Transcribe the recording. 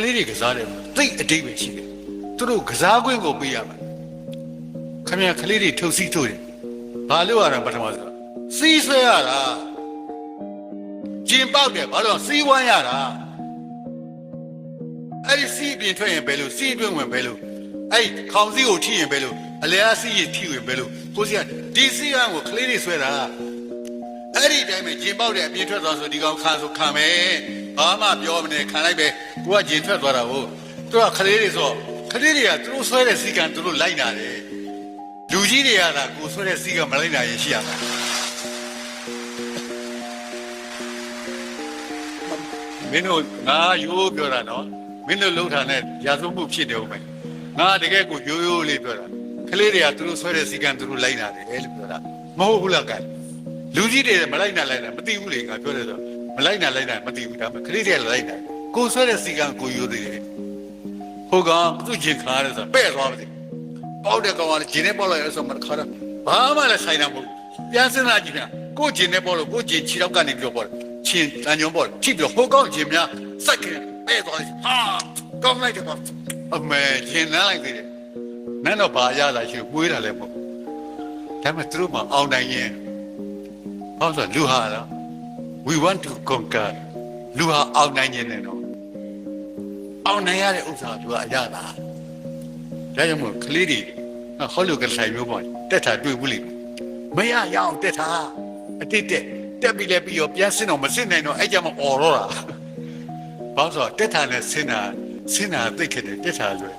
ကလေးတွေကစားတယ်သိအတိတ်ပဲရှိတယ်သူတို့ကစားခွင့်ကိုပေးရမှာခမရကလေးတွေထုတ်စီးထုတ်တယ်ဘာလို့ရတာပထမဆုံးစီးဆွဲရတာကျင်ပေါက်တယ်ဘာလို့စီးဝမ်းရတာအဲ့ဒီစီးပြင်ထွက်ရင်ဘယ်လိုစီးတွင်းဝင်ဘယ်လိုအဲ့ဒီခေါင်းစည်းကိုထိရင်ဘယ်လိုအလဲအစီးရင်ထိရင်ဘယ်လိုကိုစီကဒီစီးကန်းကိုကလေးတွေဆွဲတာအဲ့ဒီတိုင်းပဲဂျင်ပေါက်တဲ့အပြင်းထွက်သွားဆိုဒီကောင်ခံဆိုခံမယ်ဘာမှပြောမနေခံလိုက်ပဲ ကိုကဂျင်ထွက်သွားတာဟုတ်သူကခလေးတွေဆိုခလေးတွေကသူတို့ဆွဲတဲ့စီကံသူတို့လိုက်နာတယ်လူကြီးတွေကသာကိုဆွဲတဲ့စီကံမလိုက်နာရင်ရှိရမှာမင်းတို့ငါရိုးပြောတာနော်မင်းတို့လှုပ်တာနဲ့ရာဇဝမှုဖြစ်တယ်ဟုတ်မယ်ငါတကယ်ကိုရိုးရိုးလေးပြောတာခလေးတွေကသူတို့ဆွဲတဲ့စီကံသူတို့လိုက်နာတယ်လို့ပြောတာမဟုတ်ဘူးလားကဲလူကြီးတွေမလိုက်နိုင်လိုက်နိုင်မသိဘူးလေငါပြောတယ်ဆိုမလိုက်နိုင်လိုက်နိုင်မသိဘူးဒါပေမဲ့ခရီးတွေလိုက်နိုင် ကိုဆွဲတဲ့စီကံကိုယူသေးတယ်ဟိုကောင်သူ့ဂျင်ခါရဲဆိုပဲ့သွားပါသေးပေါက်တဲ့ကောင်ကဂျင်နဲ့ပေါက်လိုက်ရဆိုမှခါရဘာမှလည်းဆိုင်တာမဟုတ်ပြန်စင်းလာကြည့်ပြန်ကိုဂျင်နဲ့ပေါက်လို့ကိုဂျင်ခြေတော့ကနေပြောပေါက်ချင်းတန်ညုံပေါက်ကြည့်ပြီးဟိုကောင်ဂျင်များစက်ခင်ပဲ့သွားတယ်ဟာကောင်းလိုက်တယ်ကောင်အမေဂျင်နားလိုက်သေးတယ်နန်းတော့ဘာရလာရှိပွေးတာလည်းမဟုတ်ဒါပေမဲ့သူတို့မှအောင်နိုင်ရင်ဟောဆိုလူဟာလား we want to conquer လူဟာအောင်နိုင်ခြင်းနဲ့တော့ အောင်နိုင်ရတဲ့ဥစ္စာကသူကအရသာဒါကြောင့်မို့ကလေးတွေဟောလို့ကဆိုင်မျိုးပေါ့တက်တာတွေ့ဘူးလေမရရအောင်တက်တာအတိတ်တက်တက်ပြီးလဲပြီးရောပြန်စင်းတော့မစင်းနိုင်တော့အဲ့ကြမှာអော်တော့တာဘာလို့ဆိုတော့တက်တာနဲ့စင်းတာစင်းတာသိခဲ့တယ်တက်တာဆို